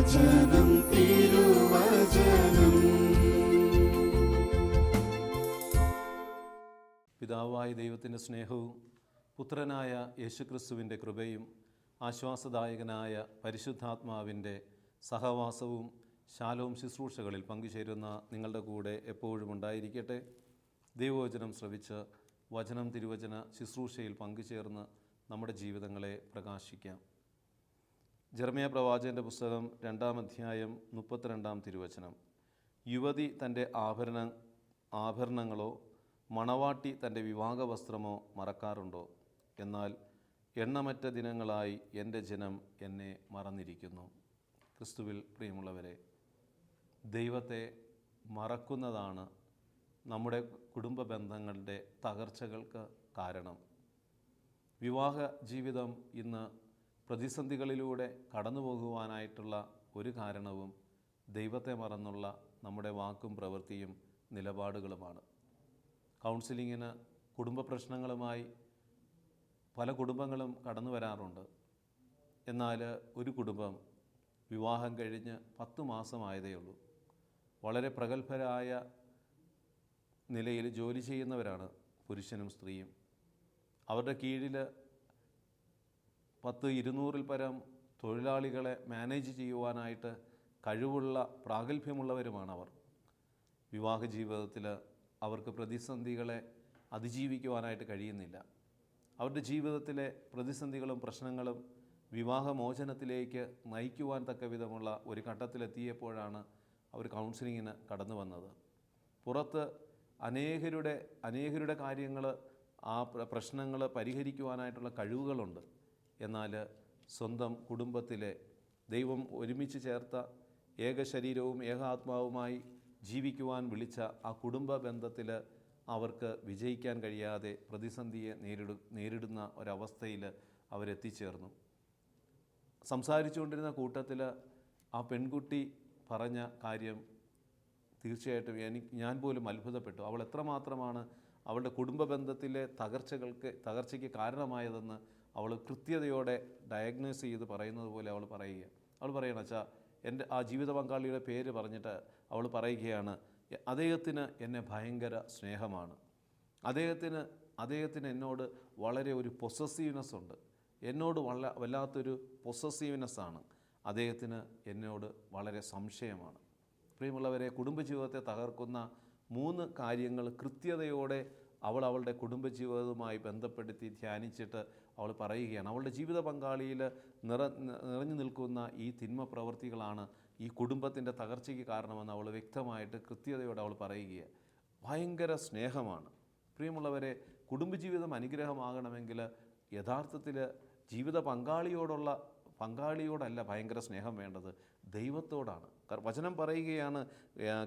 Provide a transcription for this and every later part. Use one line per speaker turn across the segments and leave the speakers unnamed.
തിരുവചനം തിരുവചനം.
പിതാവായ ദൈവത്തിന്റെ സ്നേഹവും പുത്രനായ യേശുക്രിസ്തുവിന്റെ കൃപയും ആശ്വാസദായകനായ പരിശുദ്ധാത്മാവിന്റെ സഹവാസവും ശാലവും ശുശ്രൂഷകളിൽ പങ്കുചേരുന്ന നിങ്ങളുടെ കൂടെ എപ്പോഴും ഉണ്ടായിരിക്കട്ടെ. ദൈവവചനം ശ്രവിച്ച് വചനം തിരുവചന ശുശ്രൂഷയിൽ പങ്കുചേർന്ന് നമ്മുടെ ജീവിതങ്ങളെ പ്രകാശിക്കാം. ജർമ്മയ പ്രവാചകന്റെ പുസ്തകം രണ്ടാം അധ്യായം മുപ്പത്തിരണ്ടാം തിരുവചനം. യുവതി തന്റെ ആഭരണ ആഭരണങ്ങളോ മണവാട്ടി തന്റെ വിവാഹ വസ്ത്രമോ മറക്കാറുണ്ടോ? എന്നാൽ എണ്ണമറ്റ ദിനങ്ങളായി എന്റെ ജനം എന്നെ മറന്നിരിക്കുന്നു. ക്രിസ്തുവിൽ പ്രിയമുള്ളവരെ ദൈവത്തെ മറക്കുന്നതാണ് നമ്മുടെ കുടുംബ ബന്ധങ്ങളുടെ തകർച്ചകൾക്ക് കാരണം. വിവാഹ ജീവിതം ഇന്ന് പ്രതിസന്ധികളിലൂടെ കടന്നു പോകുവാനായിട്ടുള്ള ഒരു കാരണവും ദൈവത്തെ മറന്നുള്ള നമ്മുടെ വാക്കും പ്രവൃത്തിയും നിലപാടുകളുമാണ്. കൗൺസിലിങ്ങിന് കുടുംബ പ്രശ്നങ്ങളുമായി പല കുടുംബങ്ങളും കടന്നു വരാറുണ്ട്. എന്നാൽ ഒരു കുടുംബം വിവാഹം കഴിഞ്ഞ് പത്ത് മാസമായതേ ഉള്ളൂ. വളരെ പ്രഗത്ഭരായ നിലയിൽ ജോലി ചെയ്യുന്നവരാണ് പുരുഷനും സ്ത്രീയും. അവരുടെ കീഴിൽ പത്ത് ഇരുന്നൂറിൽ പരം തൊഴിലാളികളെ മാനേജ് ചെയ്യുവാനായിട്ട് കഴിവുള്ള പ്രാഗൽഭ്യമുള്ളവരുമാണ് അവർ വിവാഹ ജീവിതത്തിൽ അവർക്ക് പ്രതിസന്ധികളെ അതിജീവിക്കുവാനായിട്ട് കഴിയുന്നില്ല. അവരുടെ ജീവിതത്തിലെ പ്രതിസന്ധികളും പ്രശ്നങ്ങളും വിവാഹമോചനത്തിലേക്ക് നയിക്കുവാൻ തക്ക വിധമുള്ള ഒരു ഘട്ടത്തിലെത്തിയപ്പോഴാണ് അവർ കൗൺസിലിങ്ങിന് കടന്നു വന്നത്. പുറത്ത് അനേകരുടെ അനേകരുടെ കാര്യങ്ങൾ ആ പ്രശ്നങ്ങൾ പരിഹരിക്കുവാനായിട്ടുള്ള കഴിവുകളുണ്ട്. എന്നാൽ സ്വന്തം കുടുംബത്തിലെ ദൈവം ഒരുമിച്ച് ചേർത്ത ഏക ശരീരവും ഏക ജീവിക്കുവാൻ വിളിച്ച ആ കുടുംബ ബന്ധത്തിൽ അവർക്ക് വിജയിക്കാൻ കഴിയാതെ പ്രതിസന്ധിയെ നേരിടു നേരിടുന്ന ഒരവസ്ഥയിൽ അവരെത്തിച്ചേർന്നു. സംസാരിച്ചുകൊണ്ടിരുന്ന കൂട്ടത്തിൽ ആ പെൺകുട്ടി പറഞ്ഞ കാര്യം തീർച്ചയായിട്ടും എനിക്ക് ഞാൻ പോലും അത്ഭുതപ്പെട്ടു. അവൾ എത്രമാത്രമാണ് അവളുടെ കുടുംബ ബന്ധത്തിലെ തകർച്ചകൾക്ക് തകർച്ചയ്ക്ക് കാരണമായതെന്ന് അവൾ കൃത്യതയോടെ ഡയഗ്നോസ് ചെയ്ത് പറയുന്നത് പോലെ അവൾ പറയുക. അവൾ പറയണം വച്ചാൽ എന്റെ ആ ജീവിത പങ്കാളിയുടെ പേര് പറഞ്ഞിട്ട് അവൾ പറയുകയാണ് അദ്ദേഹത്തിന് എന്നെ ഭയങ്കര സ്നേഹമാണ്. അദ്ദേഹത്തിന് അദ്ദേഹത്തിന് എന്നോട് വളരെ ഒരു പൊസസീവ്നെസ് ഉണ്ട്. എന്നോട് വല്ല വല്ലാത്തൊരു പൊസസീവ്നെസ് ആണ്. അദ്ദേഹത്തിന് എന്നോട് വളരെ സംശയമാണ്. പ്രിയമുള്ളവരെ കുടുംബജീവിതത്തെ തകർക്കുന്ന മൂന്ന് കാര്യങ്ങൾ കൃത്യതയോടെ അവൾ അവളുടെ കുടുംബജീവിതവുമായി ബന്ധപ്പെടുത്തി ധ്യാനിച്ചിട്ട് അവൾ പറയുകയാണ് അവളുടെ ജീവിത പങ്കാളിയിൽ നിറ നിറഞ്ഞു നിൽക്കുന്ന ഈ തിന്മ പ്രവൃത്തികളാണ് ഈ കുടുംബത്തിന്റെ തകർച്ചയ്ക്ക് കാരണമെന്ന് അവൾ വ്യക്തമായിട്ട് കൃത്യതയോടെ അവൾ പറയുകയാണ്. ഭയങ്കര സ്നേഹമാണ്. പ്രിയമുള്ളവരെ കുടുംബജീവിതം അനുഗ്രഹമാകണമെങ്കിൽ യഥാർത്ഥത്തിൽ ജീവിത പങ്കാളിയോടുള്ള പങ്കാളിയോടല്ല ഭയങ്കര സ്നേഹം വേണ്ടത് ദൈവത്തോടാണ്. വചനം പറയുകയാണ്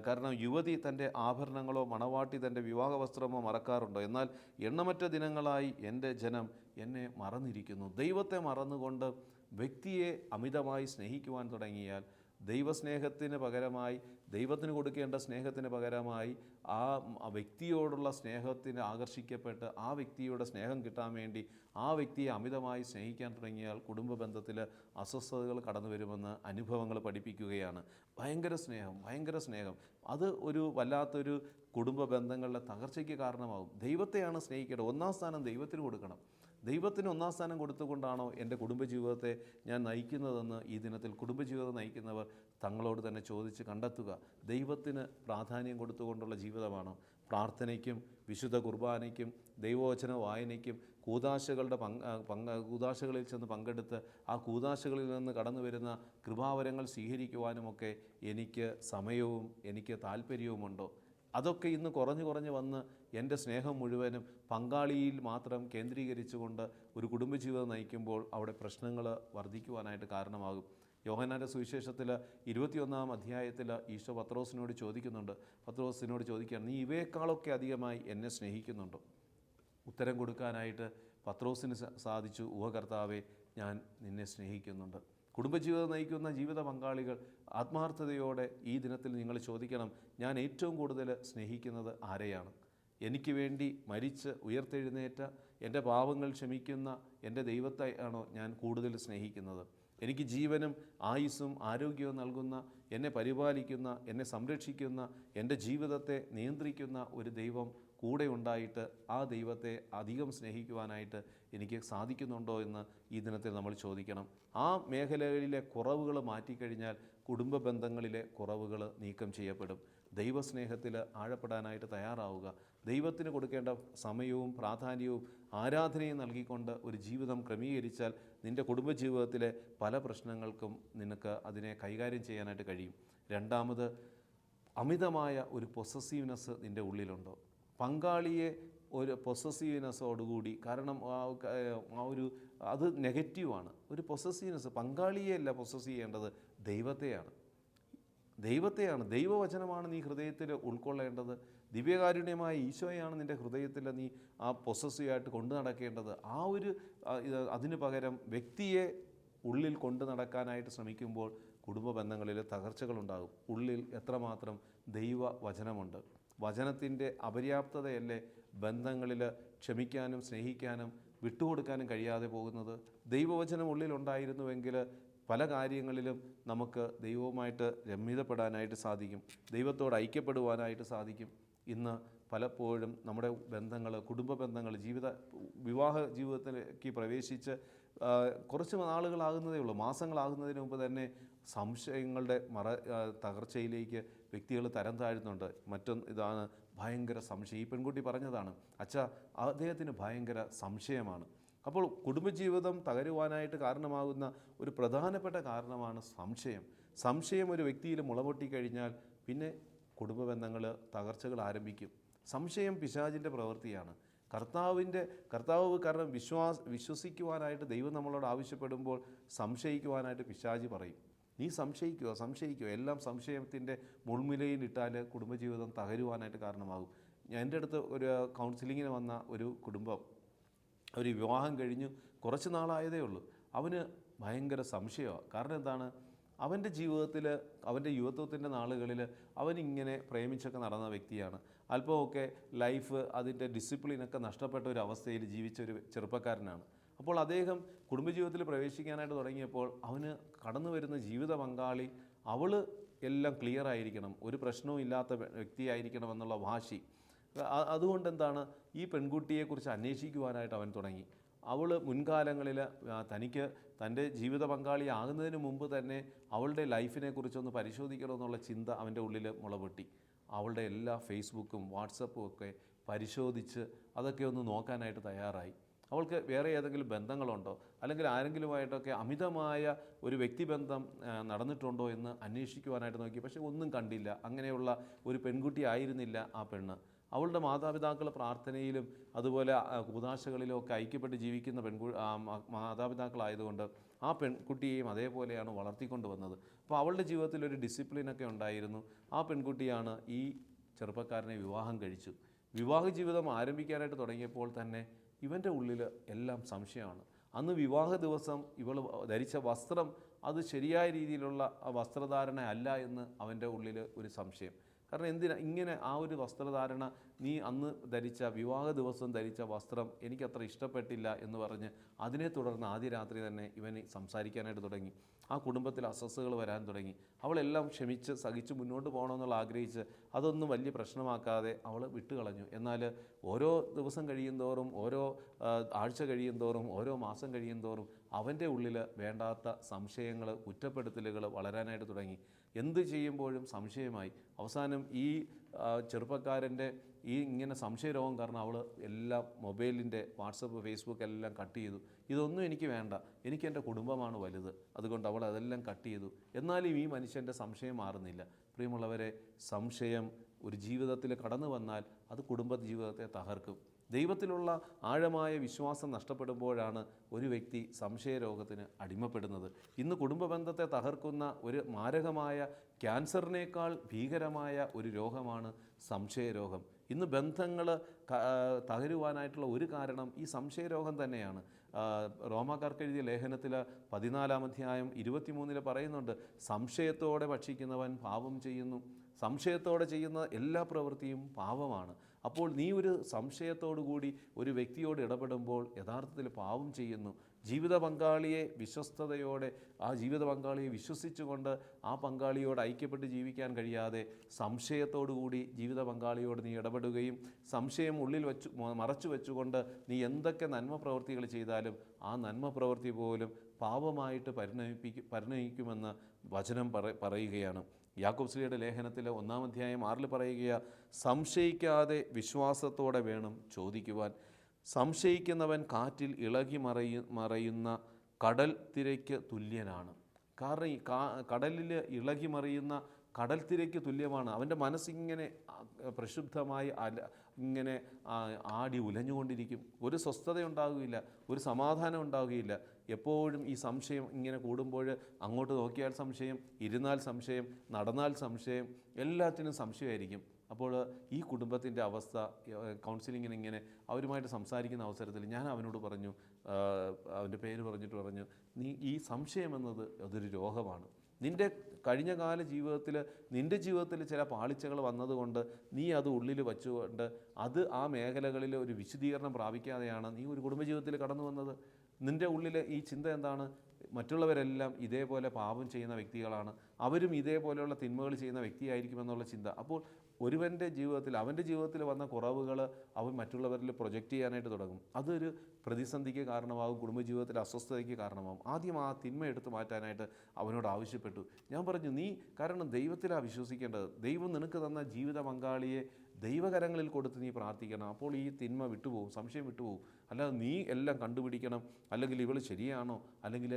കാരണം യുവതി തന്റെ ആഭരണങ്ങളോ മണവാട്ടി തന്റെ വിവാഹ വസ്ത്രമോ മറക്കാറുണ്ടോ? എന്നാൽ എണ്ണമറ്റ ദിനങ്ങളായി എന്റെ ജനം എന്നെ മറന്നിരിക്കുന്നു. ദൈവത്തെ മറന്നുകൊണ്ട് വ്യക്തിയെ അമിതമായി സ്നേഹിക്കുവാൻ തുടങ്ങിയാൽ ദൈവസ്നേഹത്തിന് പകരമായി ദൈവത്തിന് കൊടുക്കേണ്ട സ്നേഹത്തിന് പകരമായി ആ വ്യക്തിയോടുള്ള സ്നേഹത്തിന് ആകർഷിക്കപ്പെട്ട് ആ വ്യക്തിയുടെ സ്നേഹം കിട്ടാൻ വേണ്ടി ആ വ്യക്തിയെ അമിതമായി സ്നേഹിക്കാൻ തുടങ്ങിയാൽ കുടുംബ ബന്ധത്തിൽ അസ്വസ്ഥതകൾ കടന്നു വരുമെന്ന് അനുഭവങ്ങൾ പഠിപ്പിക്കുകയാണ്. ഭയങ്കര സ്നേഹം ഭയങ്കര സ്നേഹം. അത് ഒരു വല്ലാത്തൊരു കുടുംബ ബന്ധങ്ങളുടെ തകർച്ചയ്ക്ക് കാരണമാകും. ദൈവത്തെയാണ് സ്നേഹിക്കേണ്ടത്. ഒന്നാം സ്ഥാനം ദൈവത്തിന് കൊടുക്കണം. ദൈവത്തിന് ഒന്നാം സ്ഥാനം കൊടുത്തുകൊണ്ടാണോ എന്റെ കുടുംബജീവിതത്തെ ഞാൻ നയിക്കുന്നതെന്ന് ഈ ദിനത്തിൽ കുടുംബജീവിതം നയിക്കുന്നവർ തങ്ങളോട് തന്നെ ചോദിച്ച് കണ്ടെത്തുക. ദൈവത്തിന് പ്രാധാന്യം കൊടുത്തുകൊണ്ടുള്ള ജീവിതമാണോ? പ്രാർത്ഥനയ്ക്കും വിശുദ്ധ കുർബാനയ്ക്കും ദൈവവചന വായനയ്ക്കും കൂതാശകളുടെ പങ്ക് പങ്ക് കൂതാശകളിൽ ചെന്ന് പങ്കെടുത്ത് ആ കൂതാശകളിൽ നിന്ന് കടന്നു വരുന്ന കൃപാവരങ്ങൾ സ്വീകരിക്കുവാനുമൊക്കെ എനിക്ക് സമയവും എനിക്ക് താല്പര്യവുമുണ്ടോ? അതൊക്കെ ഇന്ന് കുറഞ്ഞു കുറഞ്ഞ് വന്ന് എന്റെ സ്നേഹം മുഴുവനും പങ്കാളിയിൽ മാത്രം കേന്ദ്രീകരിച്ചുകൊണ്ട് ഒരു കുടുംബജീവിതം നയിക്കുമ്പോൾ അവിടെ പ്രശ്നങ്ങൾ വർദ്ധിക്കുവാനായിട്ട് കാരണമാകും. യോഹനാന്റെ സുവിശേഷത്തിൽ ഇരുപത്തിയൊന്നാം അധ്യായത്തിൽ ഈശോ പത്രോസിനോട് ചോദിക്കുന്നുണ്ട്. പത്രോസിനോട് ചോദിക്കുകയാണ് നീ ഇവയേക്കാളൊക്കെ അധികമായി എന്നെ സ്നേഹിക്കുന്നുണ്ടോ? ഉത്തരം കൊടുക്കാനായിട്ട് പത്രോസിന് സാധിച്ചു ഉപകർത്താവെ ഞാൻ നിന്നെ സ്നേഹിക്കുന്നുണ്ട്. കുടുംബജീവിതം നയിക്കുന്ന ജീവിത പങ്കാളികൾ ആത്മാർത്ഥതയോടെ ഈ ദിനത്തിൽ നിങ്ങൾ ചോദിക്കണം ഞാൻ ഏറ്റവും കൂടുതൽ സ്നേഹിക്കുന്നത് ആരെയാണ്? എനിക്ക് വേണ്ടി മരിച്ച് ഉയർത്തെഴുന്നേറ്റ എന്റെ പാപങ്ങൾ ക്ഷമിക്കുന്ന എന്റെ ദൈവത്തെ ആണോ ഞാൻ കൂടുതൽ സ്നേഹിക്കുന്നത്? എനിക്ക് ജീവനും ആയുസ്സും ആരോഗ്യവും നൽകുന്ന എന്നെ പരിപാലിക്കുന്ന എന്നെ സംരക്ഷിക്കുന്ന എന്റെ ജീവിതത്തെ നിയന്ത്രിക്കുന്ന ഒരു ദൈവം കൂടെ ഉണ്ടായിട്ട് ആ ദൈവത്തെ അധികം സ്നേഹിക്കുവാനായിട്ട് എനിക്ക് സാധിക്കുന്നുണ്ടോ എന്ന് ഈ ദിനത്തിൽ നമ്മൾ ചോദിക്കണം. ആ മേഖലകളിലെ കുറവുകൾ മാറ്റിക്കഴിഞ്ഞാൽ കുടുംബ ബന്ധങ്ങളിലെ കുറവുകൾ നീക്കം ചെയ്യപ്പെടും. ദൈവസ്നേഹത്തിൽ ആഴപ്പെടാനായിട്ട് തയ്യാറാവുക. ദൈവത്തിന് കൊടുക്കേണ്ട സമയവും പ്രാധാന്യവും ആരാധനയും നൽകിക്കൊണ്ട് ഒരു ജീവിതം ക്രമീകരിച്ചാൽ നിന്റെ കുടുംബജീവിതത്തിലെ പല പ്രശ്നങ്ങൾക്കും നിനക്ക് അതിനെ കൈകാര്യം ചെയ്യാനായിട്ട് കഴിയും. രണ്ടാമത് അമിതമായ ഒരു പൊസസീവ്നെസ് നിന്റെ ഉള്ളിലുണ്ടോ? പങ്കാളിയെ ഒരു പൊസസീവ്നെസ്സോടുകൂടി കാരണം ആ ഒരു അത് നെഗറ്റീവാണ് ഒരു പൊസസീവ്നെസ് പങ്കാളിയെ അല്ല പൊസസ് ചെയ്യേണ്ടത് ദൈവത്തെയാണ്. ദൈവത്തെയാണ് ദൈവവചനമാണ് നീ ഹൃദയത്തിൽ ഉൾക്കൊള്ളേണ്ടത്. ദിവ്യകാരുണ്യമായ ഈശോയാണ് നിന്റെ ഹൃദയത്തിൽ നീ ആ പൊസസീവായിട്ട് കൊണ്ടു നടക്കേണ്ടത്. ആ ഒരു അതിന് പകരം വ്യക്തിയെ ഉള്ളിൽ കൊണ്ടു നടക്കാനായിട്ട് ശ്രമിക്കുമ്പോൾ കുടുംബ ബന്ധങ്ങളിൽ തകർച്ചകളുണ്ടാകും. ഉള്ളിൽ എത്രമാത്രം ദൈവ വചനമുണ്ട് വചനത്തിന്റെ അപര്യാപ്തതയല്ലേ ബന്ധങ്ങളിൽ ക്ഷമിക്കാനും സ്നേഹിക്കാനും വിട്ടുകൊടുക്കാനും കഴിയാതെ പോകുന്നത്? ദൈവവചനം ഉള്ളിലുണ്ടായിരുന്നുവെങ്കിൽ പല കാര്യങ്ങളിലും നമുക്ക് ദൈവവുമായിട്ട് രമ്യതപ്പെടാനായിട്ട് സാധിക്കും. ദൈവത്തോട് ഐക്യപ്പെടുവാനായിട്ട് സാധിക്കും. ഇന്ന് പലപ്പോഴും നമ്മുടെ ബന്ധങ്ങൾ കുടുംബ ബന്ധങ്ങൾ ജീവിത വിവാഹ ജീവിതത്തിലേക്ക് പ്രവേശിച്ച് കുറച്ച് നാളുകളാകുന്നതേ ഉള്ളൂ. മാസങ്ങളാകുന്നതിന് മുമ്പ് തന്നെ സംശയങ്ങളുടെ മറ തകർച്ചയിലേക്ക് വ്യക്തികൾ തരം താഴുന്നുണ്ട്. മറ്റൊന്ന് ഇതാണ് ഭയങ്കര സംശയം. ഈ പെൺകുട്ടി പറഞ്ഞതാണ് അച്ഛാ അദ്ദേഹത്തിന് ഭയങ്കര സംശയമാണ്. അപ്പോൾ കുടുംബജീവിതം തകരുവാനായിട്ട് കാരണമാകുന്ന ഒരു പ്രധാനപ്പെട്ട കാരണമാണ് സംശയം. സംശയം ഒരു വ്യക്തിയിൽ മുളപൊട്ടി കഴിഞ്ഞാൽ പിന്നെ കുടുംബ ബന്ധങ്ങൾ തകർച്ചകൾ ആരംഭിക്കും. സംശയം പിശാചിന്റെ പ്രവൃത്തിയാണ്. കർത്താവിന്റെ കർത്താവ് കാരണം വിശ്വാസ വിശ്വസിക്കുവാനായിട്ട് ദൈവം നമ്മളോട് ആവശ്യപ്പെടുമ്പോൾ സംശയിക്കുവാനായിട്ട് പിശാചി പറയും. നീ സംശയിക്കുക സംശയിക്കുക എല്ലാം സംശയത്തിന്റെ മുൾമുലയിൽ ഇട്ടാൽ കുടുംബജീവിതം തകരുവാനായിട്ട് കാരണമാകും. എന്റെ അടുത്ത് ഒരു കൗൺസിലിങ്ങിന് വന്ന ഒരു കുടുംബം ഒരു വിവാഹം കഴിഞ്ഞു കുറച്ച് നാളായതേ ഉള്ളൂ. അവന് ഭയങ്കര സംശയമാണ് കാരണം എന്താണ്? അവന്റെ ജീവിതത്തിൽ അവന്റെ യുവത്വത്തിന്റെ നാളുകളിൽ അവനിങ്ങനെ പ്രേമിച്ചൊക്കെ നടന്ന വ്യക്തിയാണ്. അല്പമൊക്കെ ലൈഫ് അതിന്റെ ഡിസിപ്ലിനൊക്കെ നഷ്ടപ്പെട്ട ഒരു അവസ്ഥയിൽ ജീവിച്ച ഒരു ചെറുപ്പക്കാരനാണ്. അപ്പോൾ അദ്ദേഹം കുടുംബജീവിതത്തിൽ പ്രവേശിക്കാനായിട്ട് തുടങ്ങിയപ്പോൾ അവന് കടന്നു വരുന്ന ജീവിത പങ്കാളി അവൾ എല്ലാം ക്ലിയർ ആയിരിക്കണം. ഒരു പ്രശ്നവും ഇല്ലാത്ത വ്യക്തിയായിരിക്കണം എന്നുള്ള വാശി. അതുകൊണ്ട് എന്താണ് ഈ പെൺകുട്ടിയെക്കുറിച്ച് അന്വേഷിക്കുവാനായിട്ട് അവൻ തുടങ്ങി. അവൾ മുൻകാലങ്ങളിൽ തനിക്ക് തന്റെ ജീവിത പങ്കാളിയാകുന്നതിന് മുമ്പ് തന്നെ അവളുടെ ലൈഫിനെ കുറിച്ചൊന്ന് പരിശോധിക്കണമെന്നുള്ള ചിന്ത അവന്റെ ഉള്ളിൽ മുളപൊട്ടി. അവളുടെ എല്ലാ ഫേസ്ബുക്കും വാട്സപ്പും ഒക്കെ പരിശോധിച്ച് അതൊക്കെ ഒന്ന് നോക്കാനായിട്ട് തയ്യാറായി. അവൾക്ക് വേറെ ഏതെങ്കിലും ബന്ധങ്ങളുണ്ടോ? അല്ലെങ്കിൽ ആരെങ്കിലുമായിട്ടൊക്കെ അമിതമായ ഒരു വ്യക്തിബന്ധം നടന്നിട്ടുണ്ടോ എന്ന് അന്വേഷിക്കുവാനായിട്ട് നോക്കി. പക്ഷേ ഒന്നും കണ്ടില്ല. അങ്ങനെയുള്ള ഒരു പെൺകുട്ടി ആയിരുന്നില്ല ആ പെണ്ണ്. അവളുടെ മാതാപിതാക്കൾ പ്രാർത്ഥനയിലും അതുപോലെ കൂതാശകളിലും ഒക്കെ ഐക്യപ്പെട്ട് ജീവിക്കുന്ന പെൺകു മാതാപിതാക്കളായതുകൊണ്ട് ആ പെൺകുട്ടിയെയും അതേപോലെയാണ് വളർത്തിക്കൊണ്ട് വന്നത്. അപ്പോൾ അവളുടെ ജീവിതത്തിൽ ഒരു ഡിസിപ്ലിനൊക്കെ ഉണ്ടായിരുന്നു. ആ പെൺകുട്ടിയാണ് ഈ ചെറുപ്പക്കാരനെ വിവാഹം കഴിച്ചു. വിവാഹ ജീവിതം ആരംഭിക്കാനായിട്ട് തുടങ്ങിയപ്പോൾ തന്നെ ഇവന്റെ ഉള്ളിൽ എല്ലാം സംശയമാണ്. അന്ന് വിവാഹ ദിവസം ഇവൾ ധരിച്ച വസ്ത്രം അത് ശരിയായ രീതിയിലുള്ള വസ്ത്രധാരണ അല്ല എന്ന് അവന്റെ ഉള്ളിൽ ഒരു സംശയം. കാരണം എന്തിനാ? ഇങ്ങനെ ആ ഒരു വസ്ത്രധാരണ നീ അന്ന് ധരിച്ച വിവാഹ ദിവസം ധരിച്ച വസ്ത്രം എനിക്കത്ര ഇഷ്ടപ്പെട്ടില്ല എന്ന് പറഞ്ഞ് അതിനെ തുടർന്ന് ആദ്യ രാത്രി തന്നെ ഇവന് സംസാരിക്കാനായിട്ട് തുടങ്ങി. ആ കുടുംബത്തിൽ അസ്വസ്ഥകൾ വരാൻ തുടങ്ങി. അവളെല്ലാം ക്ഷമിച്ച് സഹിച്ച് മുന്നോട്ട് പോകണമെന്നുള്ള ആഗ്രഹിച്ച് അതൊന്നും വലിയ പ്രശ്നമാക്കാതെ അവൾ വിട്ടുകളഞ്ഞു. എന്നാൽ ഓരോ ദിവസം കഴിയും തോറും ഓരോ ആഴ്ച കഴിയും തോറും ഓരോ മാസം കഴിയും തോറും അവന്റെ ഉള്ളിൽ വേണ്ടാത്ത സംശയങ്ങൾ കുറ്റപ്പെടുത്തലുകൾ വളരാനായിട്ട് തുടങ്ങി. എന്ത് ചെയ്യുമ്പോഴും സംശയമായി. അവസാനം ഈ ചെറുപ്പക്കാരന്റെ ഈ ഇങ്ങനെ സംശയരോഗം കാരണം അവൾ എല്ലാം മൊബൈലിന്റെ വാട്സപ്പ് ഫേസ്ബുക്ക് എല്ലാം കട്ട് ചെയ്തു. ഇതൊന്നും എനിക്ക് വേണ്ട. എനിക്ക് എന്റെ കുടുംബമാണ് വലുത്. അതുകൊണ്ട് അവൾ അതെല്ലാം കട്ട് ചെയ്തു. എന്നാലും ഈ മനുഷ്യന്റെ സംശയം മാറുന്നില്ല. പ്രിയമുള്ളവരെ സംശയം ഒരു ജീവിതത്തിൽ കടന്നു വന്നാൽ അത് കുടുംബ ജീവിതത്തെ തകർക്കും. ദൈവത്തിലുള്ള ആഴമായ വിശ്വാസം നഷ്ടപ്പെടുമ്പോഴാണ് ഒരു വ്യക്തി സംശയരോഗത്തിന് അടിമപ്പെടുന്നത്. ഇന്ന് കുടുംബ ബന്ധത്തെ തകർക്കുന്ന ഒരു മാരകമായ ക്യാൻസറിനേക്കാൾ ഭീകരമായ ഒരു രോഗമാണ് സംശയരോഗം. ഇന്ന് ബന്ധങ്ങൾ തകരുവാനായിട്ടുള്ള ഒരു കാരണം ഈ സംശയരോഗം തന്നെയാണ്. റോമാക്കാർക്ക് എഴുതിയ ലേഖനത്തിൽ പതിനാലാം അധ്യായം ഇരുപത്തിമൂന്നിൽ പറയുന്നുണ്ട് സംശയത്തോടെ ഭക്ഷിക്കുന്നവൻ പാപം ചെയ്യുന്നു. സംശയത്തോടെ ചെയ്യുന്ന എല്ലാ പ്രവൃത്തിയും പാപമാണ്. അപ്പോൾ നീ ഒരു സംശയത്തോടുകൂടി ഒരു വ്യക്തിയോട് ഇടപെടുമ്പോൾ യഥാർത്ഥത്തിൽ പാവം ചെയ്യുന്നു. ജീവിത പങ്കാളിയെ വിശ്വസ്തയോടെ ആ ജീവിത പങ്കാളിയെ വിശ്വസിച്ചുകൊണ്ട് ആ പങ്കാളിയോട് ഐക്യപ്പെട്ട് ജീവിക്കാൻ കഴിയാതെ സംശയത്തോടുകൂടി ജീവിത പങ്കാളിയോട് നീ ഇടപെടുകയും സംശയം ഉള്ളിൽ വച്ചു മറച്ചു വെച്ചുകൊണ്ട് നീ എന്തൊക്കെ നന്മ പ്രവൃത്തികൾ ചെയ്താലും ആ നന്മ പ്രവൃത്തി പോലും പാപമായിട്ട് പരിണമിപ്പിക്കും പരിണമിക്കുമെന്ന് വചനം പറയുകയാണ്. യാക്കോബ് സ്ലിയുടെ ലേഖനത്തിലെ ഒന്നാം അധ്യായം ആറിൽ പറയുക സംശയിക്കാതെ വിശ്വാസത്തോടെ വേണം ചോദിക്കുവാൻ. സംശയിക്കുന്നവൻ കാറ്റിൽ ഇളകി മറയു മറയുന്ന കടൽ തിരയ്ക്ക് തുല്യനാണ്. കാരണം ഈ കടലിൽ ഇളകി മറിയുന്ന കടൽ തിരയ്ക്ക് തുല്യമാണ്. അവന്റെ മനസ്സിങ്ങനെ പ്രക്ഷുബ്ധമായി അല ഇങ്ങനെ ആടി ഉലഞ്ഞുകൊണ്ടിരിക്കും. ഒരു സ്വസ്ഥത ഉണ്ടാകുകയില്ല ഒരു സമാധാനം ഉണ്ടാകുകയില്ല എപ്പോഴും ഈ സംശയം ഇങ്ങനെ കൂടുമ്പോൾ അങ്ങോട്ട് നോക്കിയാൽ സംശയം ഇരുന്നാൽ സംശയം നടന്നാൽ സംശയം എല്ലാത്തിനും സംശയമായിരിക്കും. അപ്പോൾ ഈ കുടുംബത്തിന്റെ അവസ്ഥ കൗൺസിലിങ്ങിന് ഇങ്ങനെ അവരുമായിട്ട് സംസാരിക്കുന്ന അവസരത്തിൽ ഞാൻ അവനോട് പറഞ്ഞു അവന്റെ പേര് പറഞ്ഞിട്ട് പറഞ്ഞു നീ ഈ സംശയം എന്നത് അതൊരു രോഗമാണ്. നിന്റെ കഴിഞ്ഞ കാല ജീവിതത്തിൽ നിന്റെ ജീവിതത്തിൽ ചില പാളിച്ചകൾ വന്നതുകൊണ്ട് നീ അത് ഉള്ളിൽ വച്ചുകൊണ്ട് അത് ആ മേഖലകളിൽ ഒരു വിശദീകരണം പ്രാപിക്കാതെയാണ് നീ ഒരു കുടുംബജീവിതത്തിൽ കടന്നു വന്നത്. നിന്റെ ഉള്ളിലെ ഈ ചിന്ത എന്താണ്? മറ്റുള്ളവരെല്ലാം ഇതേപോലെ പാപം ചെയ്യുന്ന വ്യക്തികളാണ്. അവരും ഇതേപോലെയുള്ള തിന്മകൾ ചെയ്യുന്ന വ്യക്തിയായിരിക്കുമെന്നുള്ള ചിന്ത. അപ്പോൾ ഒരുവന്റെ ജീവിതത്തിൽ അവന്റെ ജീവിതത്തിൽ വന്ന കുറവുകൾ അവൻ മറ്റുള്ളവരിൽ പ്രൊജക്റ്റ് ചെയ്യാനായിട്ട് തുടങ്ങും. അതൊരു പ്രതിസന്ധിക്ക് കാരണമാകും കുടുംബജീവിതത്തിൽ അസ്വസ്ഥതയ്ക്ക് കാരണമാകും. ആദ്യം ആ തിന്മ എടുത്തു മാറ്റാനായിട്ട് അവനോട് ആവശ്യപ്പെട്ടു. ഞാൻ പറഞ്ഞു നീ കാരണം ദൈവത്തിലാണ് വിശ്വസിക്കേണ്ടത്. ദൈവം നിനക്ക് തന്ന ജീവിത പങ്കാളിയെ ദൈവകരങ്ങളിൽ കൊടുത്ത് നീ പ്രാർത്ഥിക്കണം. അപ്പോൾ ഈ തിന്മ വിട്ടുപോകും സംശയം വിട്ടുപോകും. അല്ലാതെ നീ എല്ലാം കണ്ടുപിടിക്കണം. അല്ലെങ്കിൽ ഇവൾ ശരിയാണോ? അല്ലെങ്കിൽ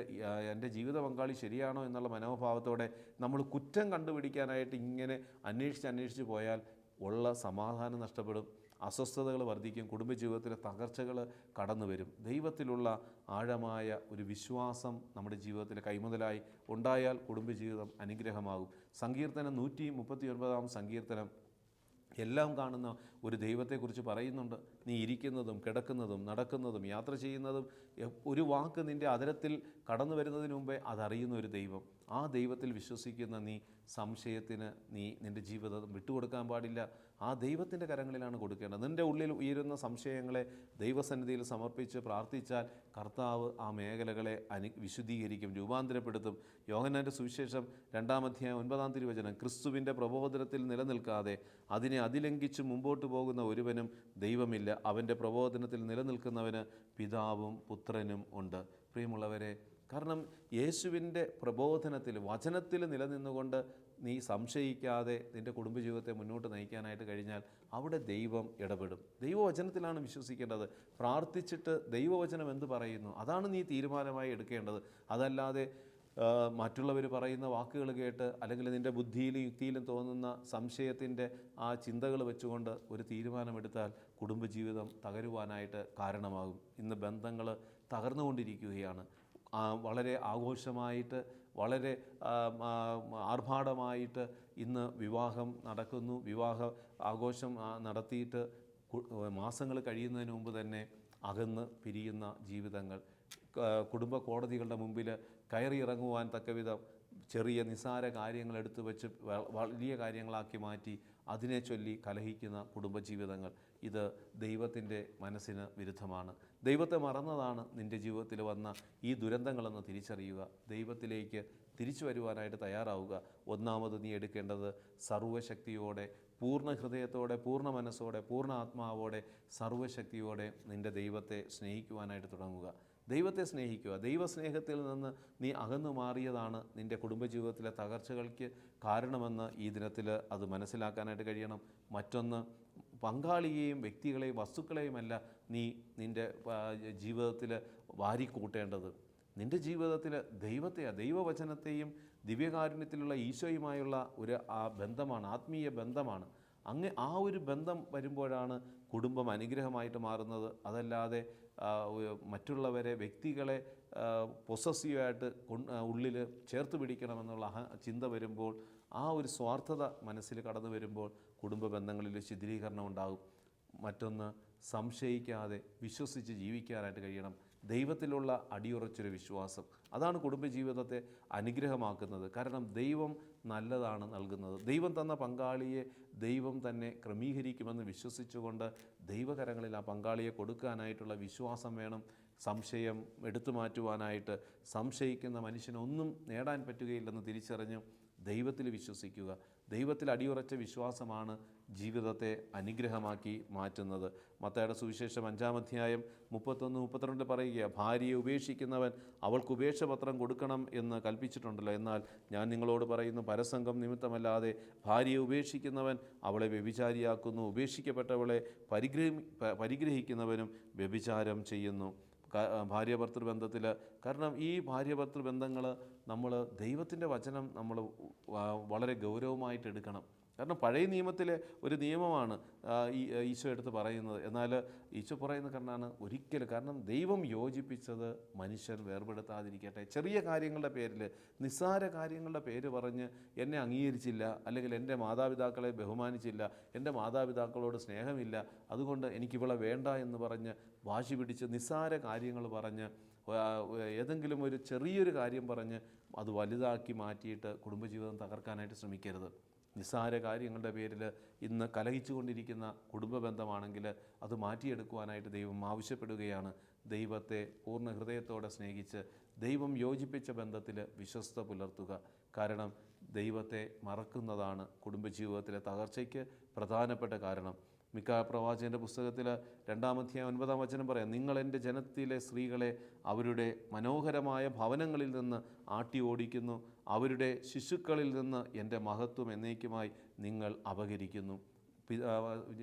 എന്റെ ജീവിത പങ്കാളി ശരിയാണോ എന്നുള്ള മനോഭാവത്തോടെ നമ്മൾ കുറ്റം കണ്ടുപിടിക്കാനായിട്ട് ഇങ്ങനെ അന്വേഷിച്ച് അന്വേഷിച്ച് പോയാൽ ഉള്ള സമാധാനം നഷ്ടപ്പെടും. അസ്വസ്ഥതകൾ വർദ്ധിക്കും. കുടുംബജീവിതത്തിലെ തകർച്ചകൾ കടന്നു വരും. ദൈവത്തിലുള്ള ആഴമായ ഒരു വിശ്വാസം നമ്മുടെ ജീവിതത്തിൽ കൈമുതലായി ഉണ്ടായാൽ കുടുംബജീവിതം അനുഗ്രഹമാകും. സങ്കീർത്തനം നൂറ്റി മുപ്പത്തി ഒൻപതാം സങ്കീർത്തനം എല്ലാം കാണുന്ന ഒരു ദൈവത്തെക്കുറിച്ച് പറയുന്നുണ്ട്. നീ ഇരിക്കുന്നതും കിടക്കുന്നതും നടക്കുന്നതും യാത്ര ചെയ്യുന്നതും ഒരു വാക്ക് നിന്റെ അതിരത്തിൽ കടന്നു വരുന്നതിന് മുമ്പേ അതറിയുന്ന ഒരു ദൈവം. ആ ദൈവത്തിൽ വിശ്വസിക്കുന്ന നീ സംശയത്തിന് നീ നിന്റെ ജീവിതം വിട്ടുകൊടുക്കാൻ പാടില്ല. ആ ദൈവത്തിന്റെ കരങ്ങളിലാണ് കൊടുക്കേണ്ടത്. നിന്റെ ഉള്ളിൽ ഉയരുന്ന സംശയങ്ങളെ ദൈവസന്നിധിയിൽ സമർപ്പിച്ച് പ്രാർത്ഥിച്ചാൽ കർത്താവ് ആ മേഖലകളെ അനു വിശുദ്ധീകരിക്കും രൂപാന്തരപ്പെടുത്തും. യോഹനാന്റെ സുവിശേഷം രണ്ടാമധ്യായം ഒൻപതാം തിരുവചനം ക്രിസ്തുവിന്റെ പ്രബോധനത്തിൽ നിലനിൽക്കാതെ അതിനെ അതിലംഘിച്ച് മുമ്പോട്ട് പോകുന്ന ഒരുവനും ദൈവമില്ല. അവന്റെ പ്രബോധനത്തിൽ നിലനിൽക്കുന്നവന് പിതാവും പുത്രനും ഉണ്ട്. പ്രിയമുള്ളവരെ കാരണം യേശുവിന്റെ പ്രബോധനത്തിൽ വചനത്തിൽ നിലനിന്നുകൊണ്ട് നീ സംശയിക്കാതെ നിന്റെ കുടുംബജീവിതത്തെ മുന്നോട്ട് നയിക്കാനായിട്ട് കഴിഞ്ഞാൽ അവിടെ ദൈവം ഇടപെടും. ദൈവവചനത്തിലാണ് വിശ്വസിക്കേണ്ടത്. പ്രാർത്ഥിച്ചിട്ട് ദൈവവചനം എന്ത് പറയുന്നു? അതാണ് നീ തീരുമാനമായി എടുക്കേണ്ടത്. അതല്ലാതെ മറ്റുള്ളവർ പറയുന്ന വാക്കുകൾ കേട്ട് അല്ലെങ്കിൽ നിന്റെ ബുദ്ധിയിലും യുക്തിയിലും തോന്നുന്ന സംശയത്തിന്റെ ആ ചിന്തകൾ വെച്ചുകൊണ്ട് ഒരു തീരുമാനമെടുത്താൽ കുടുംബജീവിതം തകരുവാനായിട്ട് കാരണമാകും. ഇന്ന് ബന്ധങ്ങൾ തകർന്നുകൊണ്ടിരിക്കുകയാണ്. വളരെ ആഘോഷമായിട്ട് വളരെ ആർഭാടമായിട്ട് ഇന്ന് വിവാഹം നടക്കുന്നു. വിവാഹ ആഘോഷം നടത്തിയിട്ട് മാസങ്ങൾ കഴിയുന്നതിന് മുമ്പ് തന്നെ അകന്ന് പിരിയുന്ന ജീവിതങ്ങൾ. കുടുംബ കോടതികളുടെ മുമ്പിൽ കയറി ഇറങ്ങുവാൻ തക്കവിധം ചെറിയ നിസ്സാര കാര്യങ്ങൾ എടുത്തു വെച്ച് വലിയ കാര്യങ്ങളാക്കി മാറ്റി അതിനെ ചൊല്ലി കലഹിക്കുന്ന കുടുംബജീവിതങ്ങൾ. ഇത് ദൈവത്തിന്റെ മനസ്സിന് വിരുദ്ധമാണ്. ദൈവത്തെ മറന്നതാണ് നിന്റെ ജീവിതത്തിൽ വന്ന ഈ ദുരന്തങ്ങളെന്ന് തിരിച്ചറിയുക. ദൈവത്തിലേക്ക് തിരിച്ചു വരുവാനായിട്ട് തയ്യാറാവുക. ഒന്നാമത് നീ എടുക്കേണ്ടത് സർവശക്തിയോടെ പൂർണ ഹൃദയത്തോടെ പൂർണ മനസ്സോടെ പൂർണ ആത്മാവോടെ സർവശക്തിയോടെ നിന്റെ ദൈവത്തെ സ്നേഹിക്കുവാനായിട്ട് തുടങ്ങുക. ദൈവത്തെ സ്നേഹിക്കുക. ദൈവസ്നേഹത്തിൽ നിന്ന് നീ അകന്നു മാറിയതാണ് നിന്റെ കുടുംബജീവിതത്തിലെ തകർച്ചകൾക്ക് കാരണമെന്ന് ഈ ദിനത്തിൽ അത് മനസ്സിലാക്കാനായിട്ട് കഴിയണം. മറ്റൊന്ന് പങ്കാളിയെയും വ്യക്തികളെയും വസ്തുക്കളെയുമല്ല നീ നിന്റെ ജീവിതത്തിൽ വാരിക്കൂട്ടേണ്ടത്. നിന്റെ ജീവിതത്തിൽ ദൈവത്തെയാ ദൈവവചനത്തെയും ദിവ്യകാരുണ്യത്തിലുള്ള ഈശോയുമായുള്ള ഒരു ആ ബന്ധമാണ് ആത്മീയ ബന്ധമാണ്. അങ്ങ് ആ ഒരു ബന്ധം വരുമ്പോഴാണ് കുടുംബം അനുഗ്രഹമായിട്ട് മാറുന്നത്. അതല്ലാതെ മറ്റുള്ളവരെ വ്യക്തികളെ പൊസസീവായിട്ട് ഉള്ളിൽ ചേർത്ത് പിടിക്കണമെന്നുള്ള ചിന്ത വരുമ്പോൾ ആ ഒരു സ്വാർത്ഥത മനസ്സിൽ കടന്നു വരുമ്പോൾ കുടുംബ ബന്ധങ്ങളിൽ ശിഥിലീകരണം ഉണ്ടാകും. മറ്റൊന്ന് സംശയിക്കാതെ വിശ്വസിച്ച് ജീവിക്കാനായിട്ട് കഴിയണം. ദൈവത്തിലുള്ള അടിയുറച്ചൊരു വിശ്വാസം. അതാണ് കുടുംബജീവിതത്തെ അനുഗ്രഹമാക്കുന്നത്. കാരണം ദൈവം നല്ലതാണ് നൽകുന്നത്. ദൈവം തന്ന പങ്കാളിയെ ദൈവം തന്നെ ക്രമീകരിക്കുമെന്ന് വിശ്വസിച്ചുകൊണ്ട് ദൈവകരങ്ങളിൽ ആ പങ്കാളിയെ കൊടുക്കാനായിട്ടുള്ള വിശ്വാസം വേണം. സംശയം എടുത്തു മാറ്റുവാനായിട്ട് സംശയിക്കുന്ന മനുഷ്യനൊന്നും നേടാൻ പറ്റുകയില്ലെന്ന് തിരിച്ചറിഞ്ഞ് ദൈവത്തിൽ വിശ്വസിക്കുക. ദൈവത്തിൽ അടിയുറച്ച വിശ്വാസമാണ് ജീവിതത്തെ അനുഗ്രഹമാക്കി മാറ്റുന്നത്. മത്തയുടെ സുവിശേഷം അഞ്ചാം അധ്യായം മുപ്പത്തൊന്ന് മുപ്പത്തിരണ്ട് പറയുക ഭാര്യയെ ഉപേക്ഷിക്കുന്നവൻ അവൾക്ക് ഉപേക്ഷപത്രം കൊടുക്കണം എന്ന് കൽപ്പിച്ചിട്ടുണ്ടല്ലോ. എന്നാൽ ഞാൻ നിങ്ങളോട് പറയുന്നു പരസംഗം നിമിത്തമല്ലാതെ ഭാര്യയെ ഉപേക്ഷിക്കുന്നവൻ അവളെ വ്യഭിചാരിയാക്കുന്നു. ഉപേക്ഷിക്കപ്പെട്ടവളെ പരിഗ്രഹി പരിഗ്രഹിക്കുന്നവനും വ്യഭിചാരം ചെയ്യുന്നു. ക- ഭാര്യ ഭർത്തൃ ബന്ധത്തിൽ കാരണം ഈ ഭാര്യ ഭർത്തൃ ബന്ധങ്ങൾ നമ്മൾ ദൈവത്തിന്റെ വചനം നമ്മൾ വളരെ ഗൗരവമായിട്ട് എടുക്കണം. കാരണം പഴയ നിയമത്തിലെ ഒരു നിയമമാണ് ഈ ഈശോ എടുത്ത് പറയുന്നത്. എന്നാൽ ഈശോ പറയുന്ന കാരണമാണ് ഒരിക്കലും കാരണം ദൈവം യോജിപ്പിച്ചത് മനുഷ്യൻ വേർപെടുത്താതിരിക്കട്ടെ. ചെറിയ കാര്യങ്ങളുടെ പേരിൽ നിസ്സാര കാര്യങ്ങളുടെ പേര് പറഞ്ഞ് എന്നെ അംഗീകരിച്ചില്ല അല്ലെങ്കിൽ എന്റെ മാതാപിതാക്കളെ ബഹുമാനിച്ചില്ല എന്റെ മാതാപിതാക്കളോട് സ്നേഹമില്ല അതുകൊണ്ട് എനിക്കിവളെ വേണ്ട എന്ന് പറഞ്ഞ് വാശി പിടിച്ച് നിസ്സാര കാര്യങ്ങൾ പറഞ്ഞ് ഏതെങ്കിലും ഒരു ചെറിയൊരു കാര്യം പറഞ്ഞ് അത് വലുതാക്കി മാറ്റിയിട്ട് കുടുംബജീവിതം തകർക്കാനായിട്ട് ശ്രമിക്കരുത്. നിസ്സാര കാര്യങ്ങളുടെ പേരിൽ ഇന്ന് കലഹിച്ചുകൊണ്ടിരിക്കുന്ന കുടുംബ ബന്ധമാണെങ്കിൽ അത് മാറ്റിയെടുക്കുവാനായിട്ട് ദൈവം ആവശ്യപ്പെടുകയാണ്. ദൈവത്തെ പൂർണ ഹൃദയത്തോടെ സ്നേഹിച്ച് ദൈവം യോജിപ്പിച്ച ബന്ധത്തിൽ വിശ്വസ്ത പുലർത്തുക. കാരണം ദൈവത്തെ മറക്കുന്നതാണ് കുടുംബജീവിതത്തിലെ തകർച്ചയ്ക്ക് പ്രധാനപ്പെട്ട കാരണം. മിക്ക പ്രവാചകന്റെ പുസ്തകത്തിൽ രണ്ടാമധ്യായ ഒൻപതാം വചനം പറയാം നിങ്ങൾ എന്റെ ജനത്തിലെ സ്ത്രീകളെ അവരുടെ മനോഹരമായ ഭവനങ്ങളിൽ നിന്ന് ആട്ടി ഓടിക്കുന്നു അവരുടെ ശിശുക്കളിൽ നിന്ന് എന്റെ മഹത്വം എന്നേക്കുമായി നിങ്ങൾ അപഹരിക്കുന്നു.